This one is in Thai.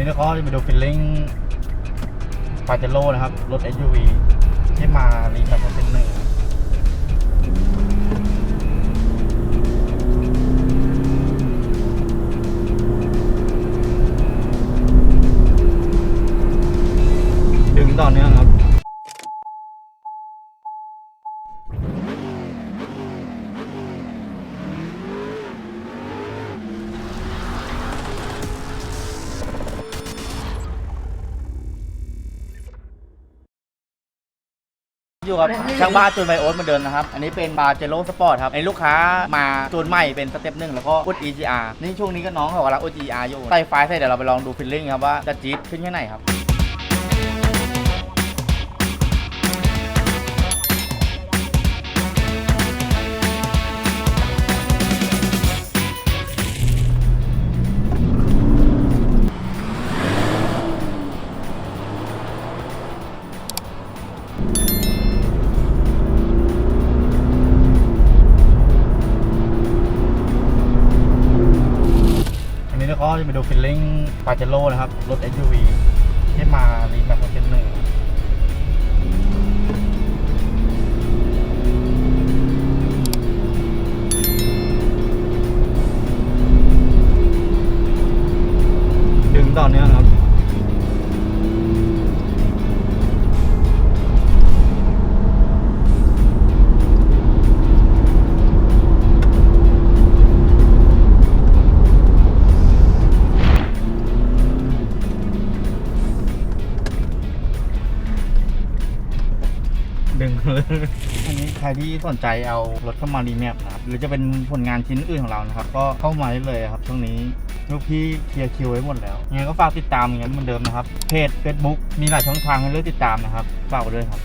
นี้เราก็จะไปดูฟิลลิ่งปาเจโร่นะครับ รถ SUV ที่มารีแบบเป็นหนึ่ง อยู่กับช่างบ้านจูนไบโอ๊ตเหมาเดิมนะครับ อันนี้เป็นบาร์เจโร่สปอร์ตครับอันนี้ลูกค้ามาจูนใหม่เป็นสเต็ปหนึ่งแล้วก็อุด EGR นี่ช่วงนี้ก็น้องเขากำลังอุด EGR อยู่ใส่ไฟใส่เดี๋ยวเราไปลองดูฟิลลิ่งครับว่าจะจี๊ดขึ้นแค่ไหนครับ ก็จะไปดูฟิลลิ่งปาเจโร่นะครับ รถ SUV ที่มารีแมคเป็นหนึ่งดึงต่อเนื่อง ดึงเลยอันนี้ใครที่สนใจเอารถเข้ามารีแมปนะครับ หรือจะเป็นผลงานชิ้นอื่นของเรานะครับ ก็เข้ามาได้เลยครับช่วงนี้ลูกพี่เคลียร์คิวไว้หมดแล้วยังไงก็ฝากติดตามอย่างนั้นเหมือนเดิมนะครับ เพจ Facebook มีหลายช่องทางให้เลือกติดตามนะครับฝากไว้ด้วยครับ